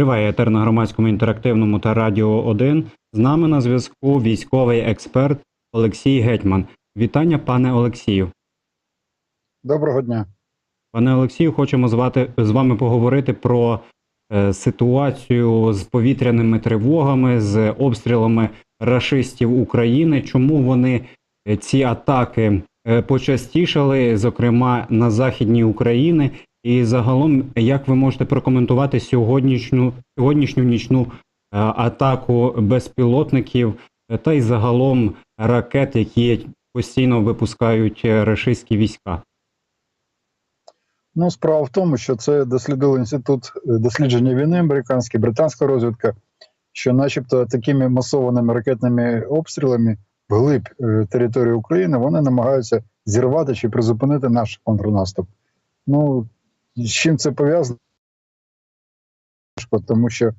Триває етер на громадському інтерактивному та радіо 1. З нами на зв'язку військовий експерт Олексій Гетьман. Вітання, пане Олексію. Доброго дня. Пане Олексію, хочемо звати з вами поговорити про е, ситуацію з повітряними тривогами, з обстрілами рашистів України. Чому вони е, ці атаки е, почастішали, зокрема на західній Україні? І загалом, як ви можете прокоментувати сьогоднішню сьогоднішню нічну е, атаку безпілотників та й загалом ракет, які постійно випускають е, рашистські війська? Ну, справа в тому, що це дослідив інститут е, дослідження війни американський, британська розвідка, що, начебто, такими масованими ракетними обстрілами вглиб території України вони намагаються зірвати чи призупинити наш контрнаступ. Ну, з чим це пов'язано? Тому що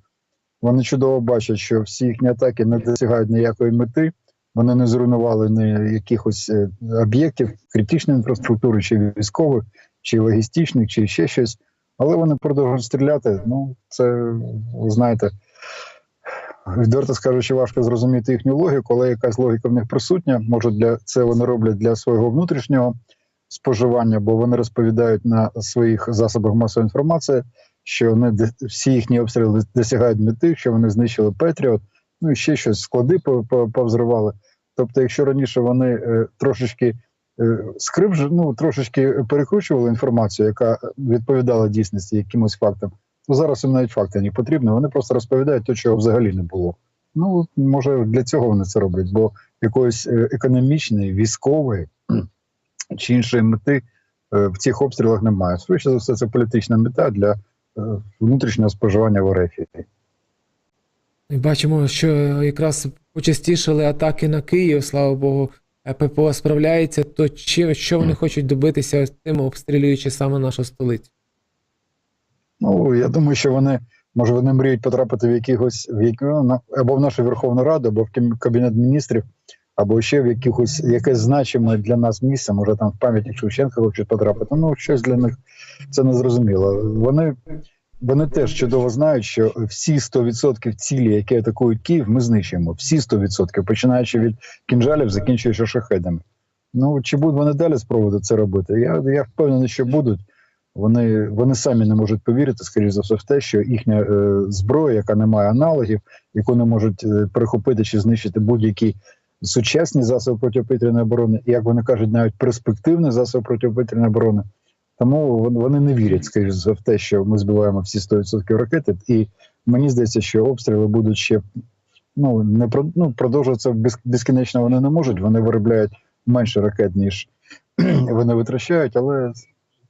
вони чудово бачать, що всі їхні атаки не досягають ніякої мети, вони не зруйнували ні якихось е, об'єктів критичної інфраструктури, чи військових, чи логістичних, чи ще щось. Але вони продовжують стріляти. Ну, це знаєте, відверто скажучи, важко зрозуміти їхню логіку, але якась логіка в них присутня. Може, для це вони роблять для свого внутрішнього споживання, бо вони розповідають на своїх засобах масової інформації, що вони всі їхні обстріли досягають мети, що вони знищили Петріот, ну і ще щось склади по- по- повзривали. Тобто, якщо раніше вони е, трошечки е, скрив, ну трошечки перекручували інформацію, яка відповідала дійсності якимось фактам, то зараз їм навіть факти не потрібні. Вони просто розповідають те, чого взагалі не було. Ну може для цього вони це роблять, бо якоїсь е, економічної, військової чи іншої мети е, в цих обстрілах немає. Швидше за все, це політична мета для е, внутрішнього споживання в РФ. І бачимо, що якраз почастішали атаки на Київ, слава Богу, ППО справляється. То чи, що вони хочуть добитися тим, обстрілюючи саме нашу столицю? Ну я думаю, що вони може вони мріють потрапити в якихось в які, ну, або в нашу Верховну Раду, або в кабінет міністрів, або ще в якихось якесь значиме для нас місце. Може там в пам'яті Шевченка хочуть потрапити. Ну щось для них це не зрозуміло. Вони. Вони теж чудово знають, що всі 100% цілі, які атакують Київ, ми знищуємо. Всі 100%, починаючи від кінжалів, закінчуючи шахедами. Ну чи будуть вони далі спробувати це робити? Я, я впевнений, що будуть. Вони, вони самі не можуть повірити, скоріш за все, в те, що їхня е, зброя, яка не має аналогів, яку не можуть е, перехопити чи знищити будь-які сучасні засоби протиповітряної оборони, і як вони кажуть, навіть перспективні засоби протиповітряної оборони. Тому вони не вірять, скоріш за те, що ми збиваємо всі 100% ракети. І мені здається, що обстріли будуть ще ну не ну продовжуватися безкінечно. Вони не можуть. Вони виробляють менше ракет, ніж вони витрачають, але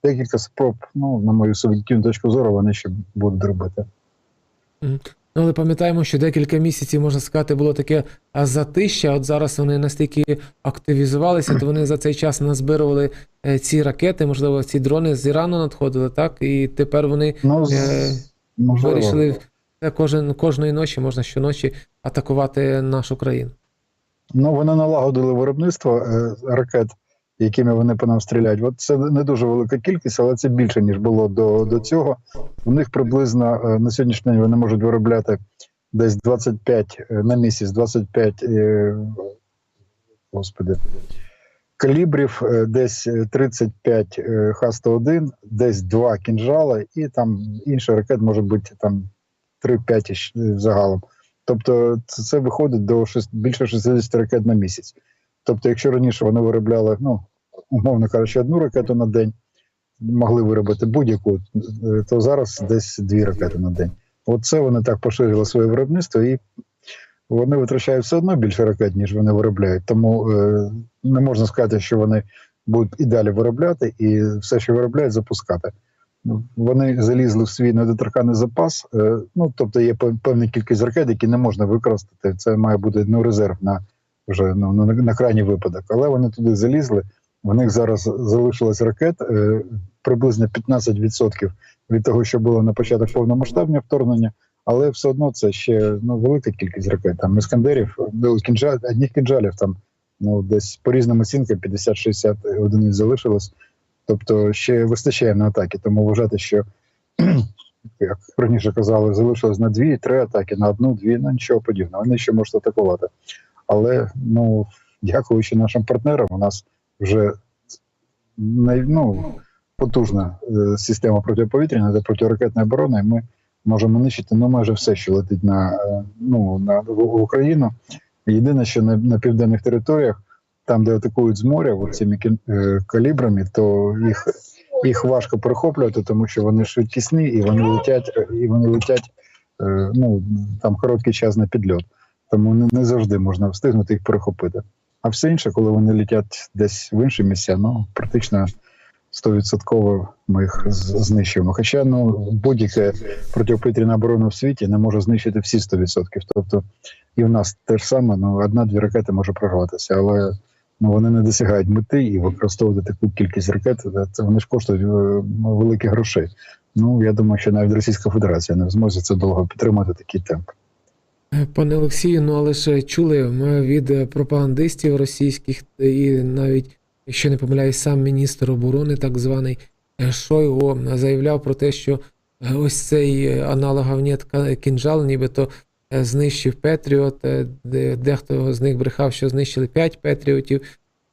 декілька спроб, ну на мою суб'єктивну точку зору, вони ще будуть робити. Ну, але пам'ятаємо, що декілька місяців, можна сказати, було таке затища. От зараз вони настільки активізувалися, то вони за цей час назбирували е, ці ракети, можливо, ці дрони з Ірану надходили, так? І тепер вони Ну Е, можливо. вирішили це кожен, кожної ночі, можна щоночі атакувати нашу країну. Ну, вони налагодили виробництво е, ракет, якими вони по нам стріляють. От це не дуже велика кількість, але це більше ніж було до, до цього. У них приблизно е, на сьогоднішній день вони можуть виробляти десь 25 е, на місяць, 25 е, господи, калібрів, десь е, 35 е, Х-101, десь 2 кінжала, і там інший ракет може бути там 3-5 е, загалом. Тобто це, виходить до шест- більше 60 ракет на місяць. Тобто, якщо раніше вони виробляли, ну умовно кажучи, одну ракету на день, могли виробити будь-яку, то зараз десь дві ракети на день. Оце вони так поширили своє виробництво, і вони витрачають все одно більше ракет, ніж вони виробляють. Тому е, не можна сказати, що вони будуть і далі виробляти, і все, що виробляють, запускати. Ну, Вони залізли в свій недоторканий запас. Е, ну тобто є певна кількість ракет, які не можна використати. Це має бути ну, резерв на вже ну, на, на крайній випадок. Але вони туди залізли. В них зараз залишилось ракет е, приблизно 15% від того, що було на початок повномасштабного вторгнення. Але все одно це ще ну велика кількість ракет. Там іскандерів, ну, кінжал, одних кінжалів там ну десь по різним оцінкам 50-60 одиниць залишилось. Тобто ще вистачає на атаки. Тому вважати, що як раніше казали, залишилось на дві, три атаки, на одну, дві, ну нічого подібного. Вони ще можуть атакувати. Але ну, дякуючи нашим партнерам, у нас вже ну, потужна е, система протиповітряної та протиракетної оборони. і Ми можемо нищити ну, майже все, що летить на, е, ну, на Україну. Єдине, що на, на південних територіях, там, де атакують з моря, цими е, калібрами, то їх, їх важко перехоплювати, тому що вони швидкісні і вони летять, і вони летять ну, там короткий час на підльот. Тому не завжди можна встигнути їх перехопити. А все інше, коли вони летять десь в інші місця, ну практично 100% ми їх знищуємо. Хоча ну будь-яка протиповітряна оборона в світі не може знищити всі 100%. Тобто і в нас те ж саме, ну одна-дві ракети може прорватися, але ну вони не досягають мети і використовувати таку кількість ракет. Це вони ж коштують е, великих грошей. Ну я думаю, що навіть Російська Федерація не в змозі це довго підтримати такий темп. Пане Олексію, ну але ж чули ми від е, пропагандистів російських і навіть, якщо не помиляюсь, сам міністр оборони, так званий е, Шойгу, заявляв про те, що е, ось цей е, кінжал, нібито е, знищив Петріот. е, де- Дехто з них брехав, що знищили 5 Петріотів.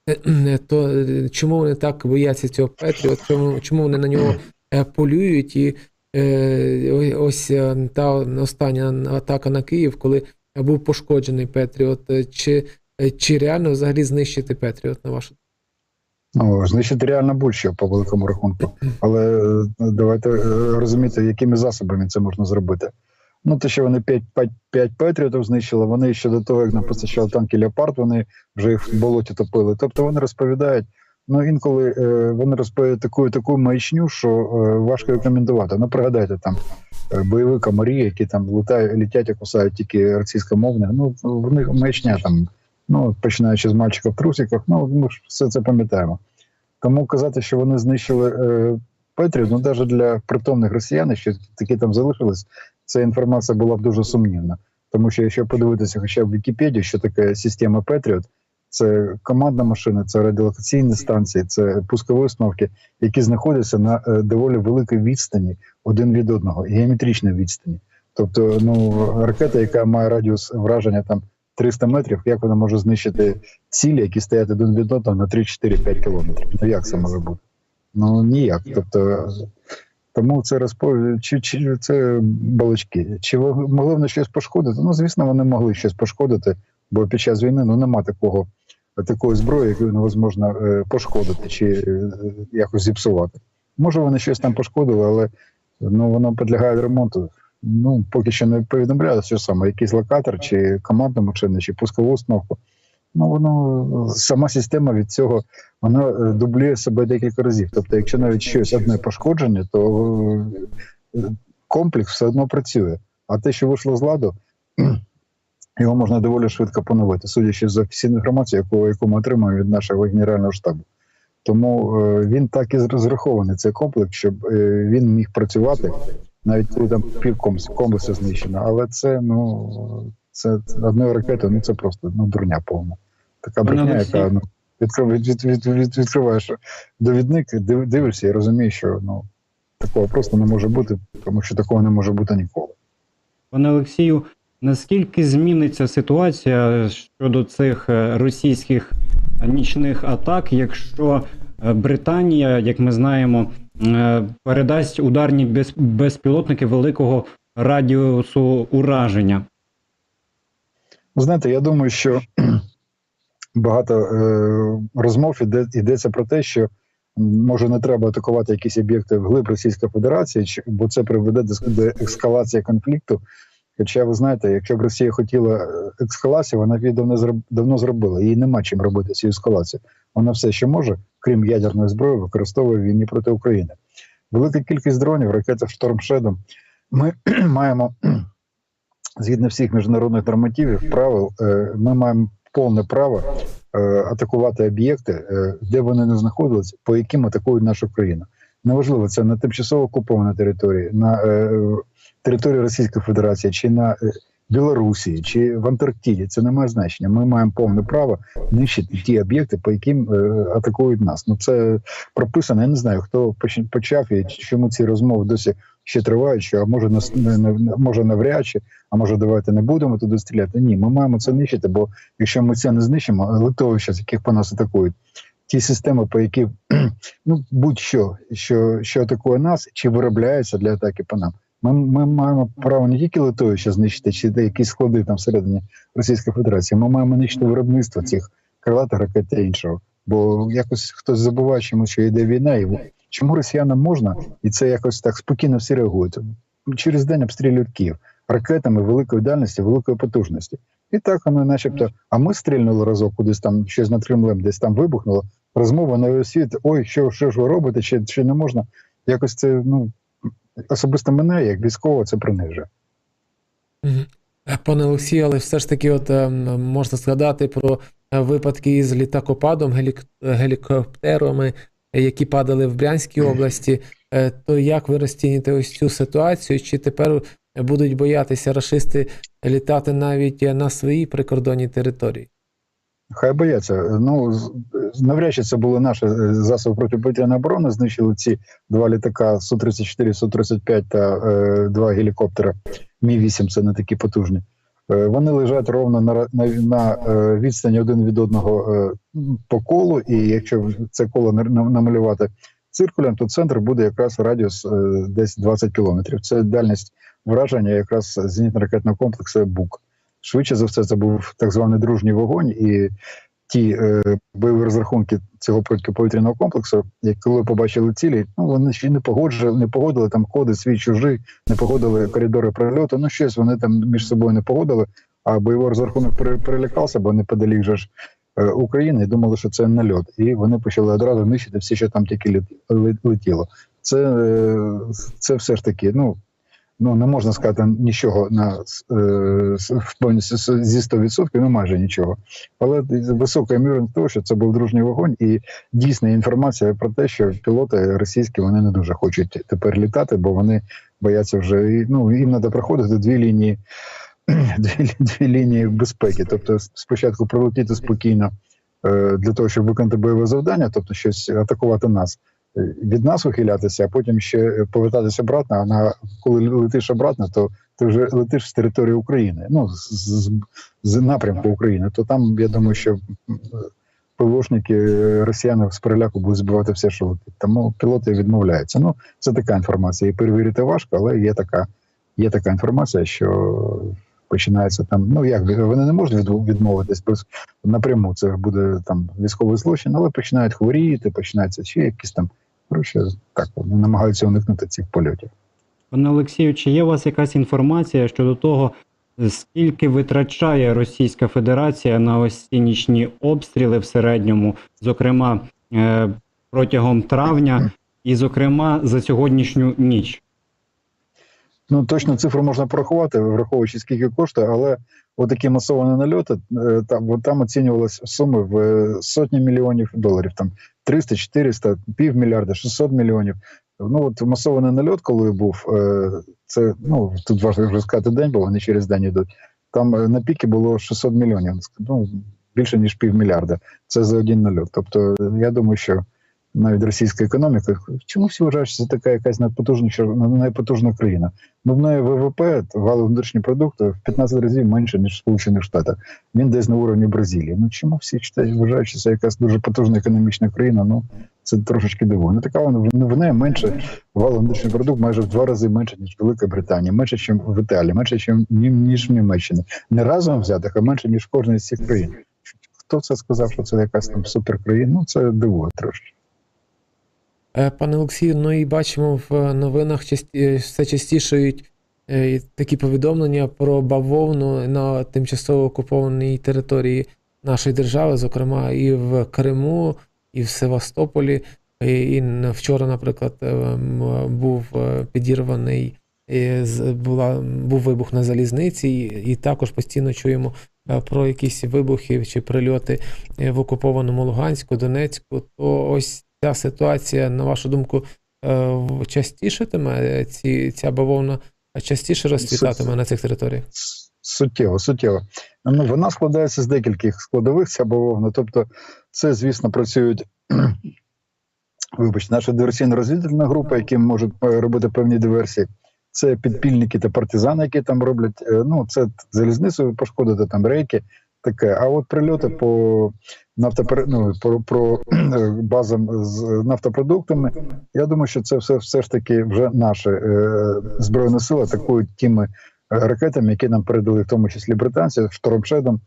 Е, е, То е, чому вони так бояться цього Петріот? Чому, чому вони на нього е, полюють? І Е, ось е, та остання атака на Київ, коли був пошкоджений Петріот. Е, Чи, е, чи реально взагалі знищити Петріот, на вашу Ну, знищити реально будь-що по великому рахунку. Але е, давайте е, розуміти, якими засобами це можна зробити. Ну, те, що вони 5, 5, 5 Петріотів знищили, вони ще до того, як нам постачали танки Леопард, вони вже їх в болоті топили. Тобто вони розповідають. Ну, інколи е, вони розповідають таку таку маячню, що е, важко рекомендувати. Ну, пригадайте там е, бойовика Марії, які там летають, літять і кусають тільки російськомовних. Ну, в них маячня там, ну, починаючи з мальчика в трусиках, ну, ми ж все це пам'ятаємо. Тому казати, що вони знищили е, Петрів, ну навіть для притомних росіян, що такі там залишились, ця інформація була б дуже сумнівна. Тому що якщо подивитися хоча б Вікіпедію, що таке система Петріот, це командна машина, це радіолокаційні станції, це пускові установки, які знаходяться на е, доволі великій відстані один від одного, геометричній відстані. Тобто, ну ракета, яка має радіус враження там 300 метрів, як вона може знищити цілі, які стоять один від одного на 3-4-5 кілометрів. Ну як це може бути? Ну ніяк. Тобто, тому це розповідь, чи, чи це балачки. Чи могли вони щось пошкодити? Ну, звісно, вони могли щось пошкодити, бо під час війни ну нема такого такої зброї, яку невозможно е, пошкодити чи е, якось зіпсувати. Може, вони щось там пошкодили, але ну воно підлягає ремонту. Ну, поки що не повідомляють, що саме, якийсь локатор, чи командна машина, чи пускову установку. Ну, воно сама система від цього вона е, дублює себе декілька разів. Тобто, якщо навіть щось одне пошкодження, то комплекс все одно працює. А те, що вийшло з ладу, його можна доволі швидко поновити, судячи з офіційної інформації, яку, яку ми отримуємо від нашого генерального штабу. Тому е, він так і зрахований цей комплекс, щоб е, він міг працювати, навіть коли там пів комплексу знищено. Але це ну це одною ракетою, ну це просто ну дурня повна. Така брехня, яка ну відкрив, від, від, від, від, відкриваєш довідник, див, дивишся і розумієш, що ну такого просто не може бути, тому що такого не може бути ніколи. Пане Олексію, наскільки зміниться ситуація щодо цих е, російських нічних атак, якщо е, Британія, як ми знаємо, е, передасть ударні безпілотники великого радіусу ураження? Знаєте, я думаю, що багато е, розмов іде, йдеться про те, що може не треба атакувати якісь об'єкти вглиб Російської Федерації, бо це приведе до ескалації конфлікту. Хоча ви знаєте, якщо б Росія хотіла ескалацію, вона б її давно давно зробила. Їй нема чим робити цю ескалацію. Вона все, що може, крім ядерної зброї, використовує війні проти України. Велика кількість дронів, ракет Storm Shadow. Ми маємо згідно всіх міжнародних нормативів, правил, е, ми маємо повне право е, атакувати об'єкти, е, де вони не знаходились, по яким атакують нашу країну. Неважливо, це на тимчасово окупованій території, на території Російської Федерації чи на е, Білорусі, чи в Антарктиді. Це не має значення. Ми маємо повне право нищити ті об'єкти, по яким е, атакують нас. Ну це прописано. Я не знаю, хто почав і чому ці розмови досі ще тривають, що а може нас не, може навряд чи, а може давайте не будемо туди стріляти. Ні, ми маємо це нищити, бо якщо ми це не знищимо, литовища, з яких по нас атакують, ті системи, по які ну будь-що, що, що атакує нас, чи виробляється для атаки по нам. Ми, ми маємо право не тільки литовища знищити, чи якісь склади там всередині Російської Федерації. Ми маємо нищити виробництво цих крилатих ракет та іншого. Бо якось хтось забуває, чому що йде війна, і чому росіянам можна, і це якось так спокійно всі реагують. Через день обстрілюють Київ ракетами великої дальності, великої потужності. І так вони, начебто, а ми стрільнули разок кудись там, щось над Кремлем, десь там вибухнуло. Розмова на світ, ой, що, що ж ви робите, чи, чи не можна. Якось це, ну, особисто мене, як військово, це принижує. Е, Пане Олексію, але все ж таки, от ем, можна згадати про е, випадки із літакопадом, гелік... гелікоптерами, які падали в Брянській області. Е, То як ви розцінюєте ось цю ситуацію? Чи тепер будуть боятися рашисти літати навіть на своїй прикордонній території? Хай бояться. Ну навряд чи це були наші е, засоби протиповітряної оборони. Знищили ці два літака Су-34, Су-35 та е, два гелікоптера Мі-8, це не такі потужні. Е, вони лежать ровно на, на, на е, відстані один від одного е, по колу, і якщо це коло на- на- намалювати циркулем, то центр буде якраз радіус е, десь 20 кілометрів. Це дальність враження якраз зенітно-ракетного комплексу БУК. Швидше за все, це був так званий дружній вогонь, і ті е, бойові розрахунки цього протиповітряного комплексу, як коли побачили цілі, ну вони ще не погоджували, не погодили там коди свій чужий, не погодили коридори прильоту. Ну щось вони там між собою не погодили. А бойовий розрахунок перелякався, бо неподалік же ж е, України і думали, що це нальот. І вони почали одразу нищити все, що там тільки лет- лет- летіло. Це, е, це все ж таки, ну ну не можна сказати нічого на е, зі 100%, ну майже нічого. Але висока ймовірність того, що це був дружній вогонь, і дійсна інформація про те, що пілоти російські вони не дуже хочуть тепер літати, бо вони бояться вже ну їм треба проходити дві лінії. Дві, дві лінії безпеки, тобто спочатку прилетіти спокійно е, для того, щоб виконати бойове завдання, тобто щось атакувати нас, від нас ухилятися, а потім ще повертатися обратно. А на коли летиш обратно, то ти вже летиш з території України, ну з, з, з напрямку України. То там я думаю, що ПВОшники е, росіяни з переляку будуть збивати все, що летить. Тому пілоти відмовляються. Ну це така інформація. І перевірити важко, але є така, є така інформація, що. Починається там, ну як вони не можуть відмовитись без напряму. Це буде там військовий злочин, але починають хворіти, починаються ще якісь там коротше, так вони намагаються уникнути цих польотів. Пане Олексію, чи є у вас якась інформація щодо того, скільки витрачає Російська Федерація на ось ці нічні обстріли в середньому, зокрема е, протягом травня, і, зокрема, за сьогоднішню ніч? Ну точно цифру можна порахувати, враховуючи скільки коштує, але отакі масовані нальоти е, там, там оцінювалися суми в е, сотні мільйонів доларів, там 300, 400, півмільярда, 600 мільйонів. Ну от масований нальот, коли був, е, це ну тут важливо сказати день, бо вони через день йдуть. Там е, на піки було 600 мільйонів, ну більше ніж півмільярда. Це за один нальот. Тобто, я думаю, що навіть російська економіка, чому всі вважають, що це така якась надпотужніша найпотужна країна? Ну, в неї ВВП, валовий внутрішній продукт, в 15 разів менше, ніж в Сполучених Штатах. Він десь на уровні Бразилії. Ну чому всі читають, вважають, що це якась дуже потужна економічна країна? Ну це трошечки дивує. Ну така вона в неї менше валовий внутрішній продукт майже в два рази менше, ніж Велика Британія, менше, ніж в Італії, менше, ніж, ніж в Німеччині. Не разом взятих, а менше, ніж в кожній з цих країн. Хто це сказав, що це якась там суперкраїна? Ну це дивує трошки. Е, Пане Олексію, ну і бачимо в новинах часті, е, все частішають е, такі повідомлення про бавовну на тимчасово окупованій території нашої держави, зокрема і в Криму, і в Севастополі. І, вчора, наприклад, е, був е, підірваний, е, була, був вибух на залізниці, і, також постійно чуємо е, про якісь вибухи чи прильоти е, в окупованому Луганську, Донецьку. То ось ця ситуація, на вашу думку, е, частішатиме е, ці, ця бавовна частіше розцвітатиме на цих територіях? Суттєво, суттєво. Ну, вона складається з декількох складових ця бавовна. Тобто, це, звісно, працюють вибачте, наша диверсійно-розвідувальна група, які можуть е, робити певні диверсії. Це підпільники та партизани, які там роблять. Ну, це залізницю пошкодити, там рейки, таке. А от прильоти по нафтопер... ну, про, про е, базам з нафтопродуктами. Я думаю, що це все, все ж таки вже наші е, збройні сили атакують тими е, ракетами, які нам передали, в тому числі британці, штормшедом.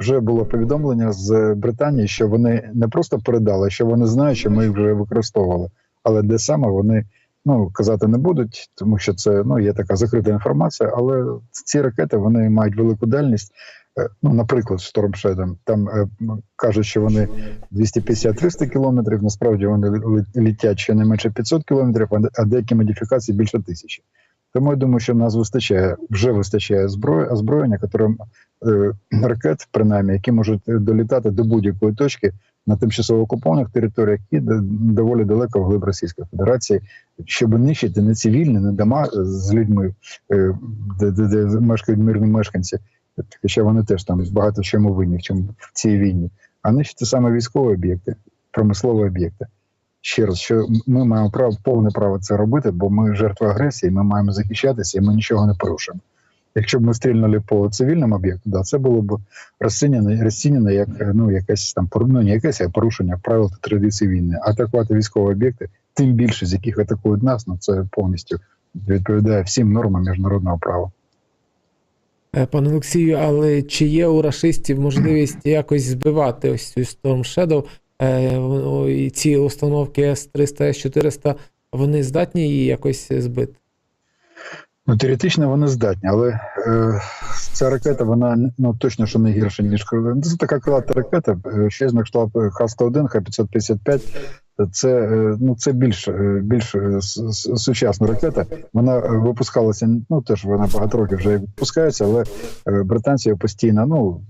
Вже було повідомлення з Британії, що вони не просто передали, що вони знають, що ми їх вже використовували. Але де саме вони ну казати не будуть, тому що це ну є така закрита інформація. Але ці ракети вони мають велику дальність. Е, Ну, наприклад, штормшедом там е, кажуть, що вони 250-300 кілометрів. Насправді вони літять ще не менше 500 кілометрів, а деякі модифікації більше тисячі. Тому я думаю, що в нас вистачає вже вистачає зброї, озброєння, яке е, ракет, принаймні, які можуть долітати до будь-якої точки на тимчасово окупованих територіях і доволі далеко вглиб Російської Федерації, щоб нищити не цивільні, не дома з людьми, е, де, де, де мешкають мирні мешканці, хоча вони теж там багато чому винні в чому в цій війні, а нищити саме військові об'єкти, промислові об'єкти. Ще раз, що ми маємо право повне право це робити, бо ми жертва агресії, ми маємо захищатися, і ми нічого не порушимо. Якщо б ми стрільнули по цивільному об'єкту, да, це було б розцінено, розцінено як ну якесь там ну, не якесь а порушення правил та традицій війни. Атакувати військові об'єкти, тим більше з яких атакують нас, ну це повністю відповідає всім нормам міжнародного права. Е, Пане Олексію, але чи є у рашистів можливість якось збивати ось цю Storm Shadow? Е, І ці установки С-300, С-400, вони здатні її якось збити? Ну, теоретично вони здатні, але е, ця ракета, вона ну точно що не гірша, ніж це така крилата ракета. е, Ще з кшталт Х-101, Х-555. Це е, ну це більш е, більш е, сучасна ракета. Вона випускалася. Ну теж вона багато років вже випускається, але британці постійно, ну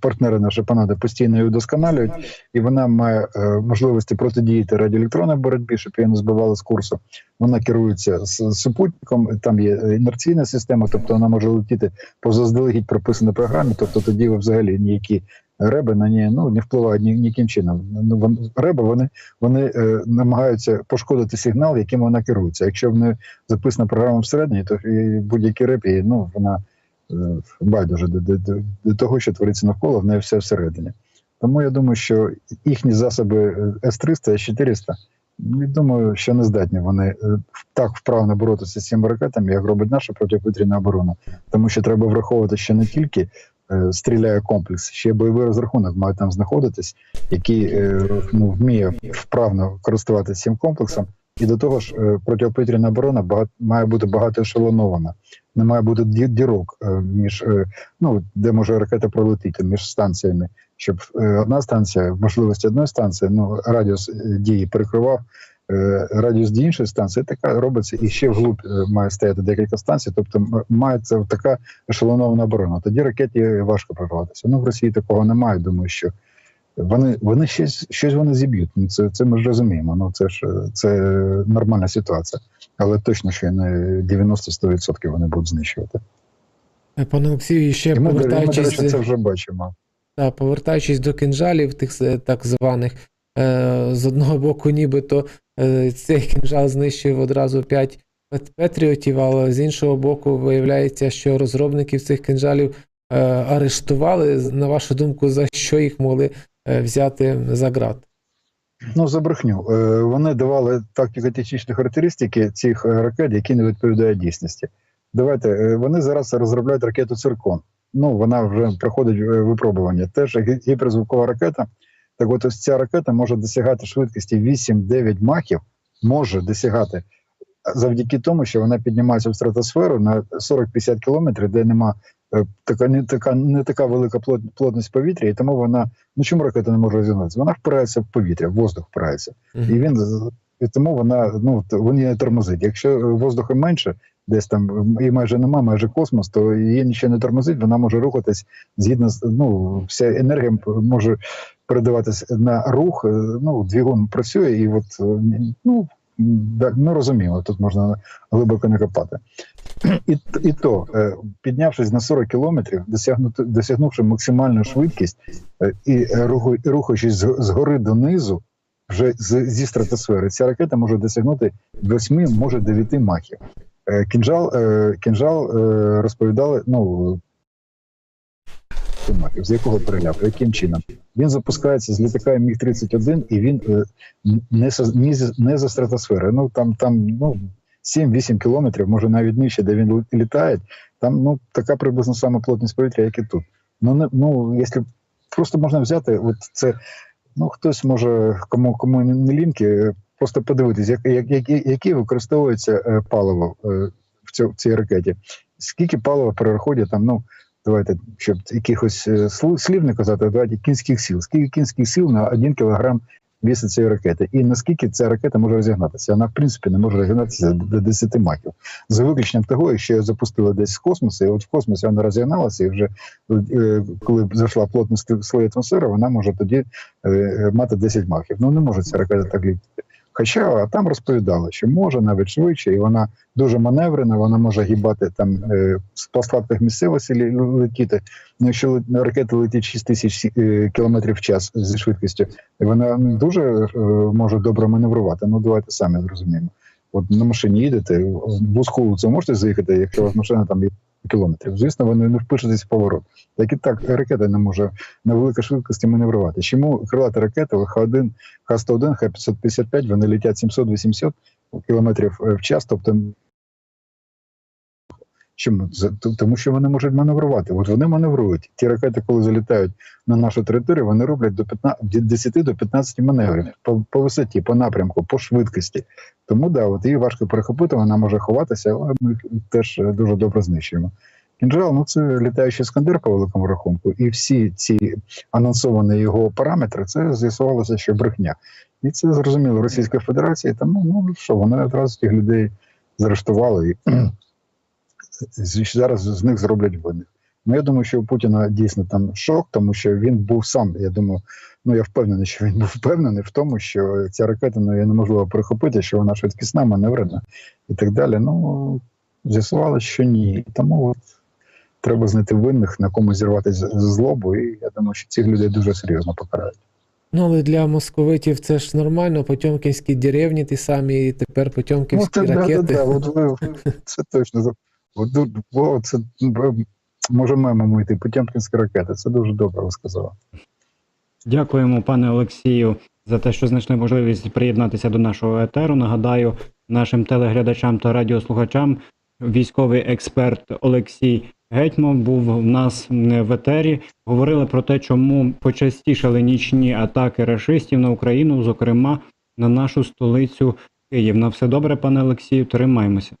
партнери наші панади постійно її удосконалюють, і вона має можливості протидіяти радіоелектронній боротьбі, щоб її не збивали з курсу. Вона керується супутником. Там є інерційна система, тобто вона може летіти по заздалегідь прописаній програмі. Тобто тоді ви взагалі ніякі реби на неї ну не впливають ні, ніяким чином. Ну реби вони, вони е, намагаються пошкодити сигнал, яким вона керується. Якщо не записана програма всередині, то будь-які реп, ну вона е, байдуже до, до, до, того, що твориться навколо, в неї все всередині. Тому я думаю, що їхні засоби С-300, С-400 Ну, я думаю, що не здатні вони е, так вправно боротися з цими ракетами, як робить наша протиповітряна оборона. Тому що треба враховувати, що не тільки е, стріляє комплекс, ще бойовий розрахунок має там знаходитись, який е, ну, вміє вправно користуватися цим комплексом. І до того ж, е, протиповітряна оборона багато, має бути багато ешелонована. Не має бути дірок е, між е, ну де може ракета пролетіти між станціями, щоб е, одна станція, можливості одної станції, ну радіус е, дії перекривав е, радіус дії іншої станції. Така робиться і ще вглуб е, має стояти декілька станцій. Тобто м- має це така ешелонована оборона. Тоді ракеті важко прорватися. Ну в Росії такого немає. Думаю, що вони вони щось щось вони зіб'ють. Ну це це ми ж розуміємо. Ну це ж е, це нормальна ситуація, але точно що не 90-100% вони будуть знищувати. Е, Пане Олексію, і ще І ми, і ми, до повертаючись, речі, це вже бачимо. та, повертаючись до кинжалів, тих е, так званих, е, з одного боку, нібито е, цей кинжал знищив одразу 5 патріотів, але з іншого боку, виявляється, що розробників цих кинжалів е, арештували. На вашу думку, за що їх могли е, взяти за ґрат? Ну, за брехню. Е, Вони давали тактико-технічні характеристики цих е, ракет, які не відповідають дійсності. Давайте е, вони зараз розробляють ракету Циркон. Ну, вона вже проходить е, випробування. Теж гі- гіперзвукова ракета. Так от ось ця ракета може досягати швидкості 8-9 махів, може досягати завдяки тому, що вона піднімається в стратосферу на 40-50 кілометрів, де нема е, така не така не така велика плот- плотність повітря, і тому вона ну чому ракета не може розігнатися? Вона впирається в повітря, в воздух впирається. І він і тому вона ну він її не тормозить. Якщо воздуху менше, десь там і майже нема, майже космос, то її нічого не тормозить, вона може рухатись згідно з ну, вся енергія може передаватись на рух. е, Ну, двигун працює, і от е, ну. Ну розуміло, тут можна глибоко не копати. І, і то, е, піднявшись на 40 кілометрів, досягнувши максимальну швидкість і рухаючись з, гори донизу, вже зі стратосфери. Ця ракета може досягнути 8, може 9 махів. Кінжал, кінжал розповідали, ну махів, з якого переляпу, яким чином. Він запускається з літака Міг-31 і він е, не, не за стратосфери. Ну там, там ну, 7-8 кілометрів, може навіть нижче, де він літає. Там ну, така приблизно сама плотність повітря, як і тут. Ну, не, ну якщо просто можна взяти, от це ну хтось може, кому кому не ліньки, е, просто подивитись, як, як, які, які використовується е, паливо в, цій ракеті. Скільки палива переходить там, ну давайте, щоб якихось е, слів не казати, давайте кінських сил. Скільки кінських сил на один кілограм вісу цієї ракети, і наскільки ця ракета може розігнатися? Вона в принципі не може розігнатися до 10 махів. За виключенням того, якщо її запустили десь з космосу, і от в космосі вона розігналася, і вже е, коли зайшла плотність слої атмосфери, вона може тоді е, мати 10 махів. Ну не може ця ракета так літати. Хоча там розповідали, що може навіть швидше, і вона дуже маневрена, вона може гібати там е, з пластатних місцевості летіти. Ну, якщо ракета летить 6 тисяч е, кілометрів в час зі швидкістю, вона дуже е, може добре маневрувати. Ну давайте самі зрозуміємо. От на машині їдете, в вузьку вулицю можете заїхати, якщо у вас машина там є кілометрів. Звісно, вони не впишетесь в поворот. Так і так ракета не може на великій швидкості маневрувати. Чому крилата ракета Х-1, Х-101, Х-555, вони летять 700-800 кілометрів е, в час, тобто Чому? Тому що вони можуть маневрувати. От вони маневрують. Ті ракети, коли залітають на нашу територію, вони роблять до 15, від 10 до 15 маневрів по, по висоті, по напрямку, по швидкості. Тому да, от її важко перехопити, вона може ховатися, але ми їх теж е, дуже добре знищуємо. Кінжал, ну це літаючий скандер по великому рахунку, і всі ці анонсовані його параметри, це з'ясувалося, що брехня. І це зрозуміло Російська Федерація, тому ну що вони одразу тих людей заарештували і зараз з них зроблять винних. Ну я думаю, що у Путіна дійсно там шок, тому що він був сам. Я думаю, ну я впевнений, що він був впевнений в тому, що ця ракета ну, її неможливо перехопити, що вона швидкісна, маневрена і так далі. Ну з'ясувалося, що ні. Тому от, треба знайти винних, на кому зірвати злобу, і я думаю, що цих людей дуже серйозно покарають. Ну, але для московитів це ж нормально, потьомкінські деревні ті самі, і тепер потьомкінські Ну, це, да, ракети. да, да, от ви, це точно. Це може мемом йти, Потємкінська ракета. Це дуже добре ви. Дякуємо, пане Олексію, за те, що знайшли можливість приєднатися до нашого етеру. Нагадаю нашим телеглядачам та радіослухачам. Військовий експерт Олексій Гетьман був в нас в етері. Говорили про те, чому почастішали нічні атаки рашистів на Україну, зокрема на нашу столицю Київ. На все добре, пане Олексію, тримаємося.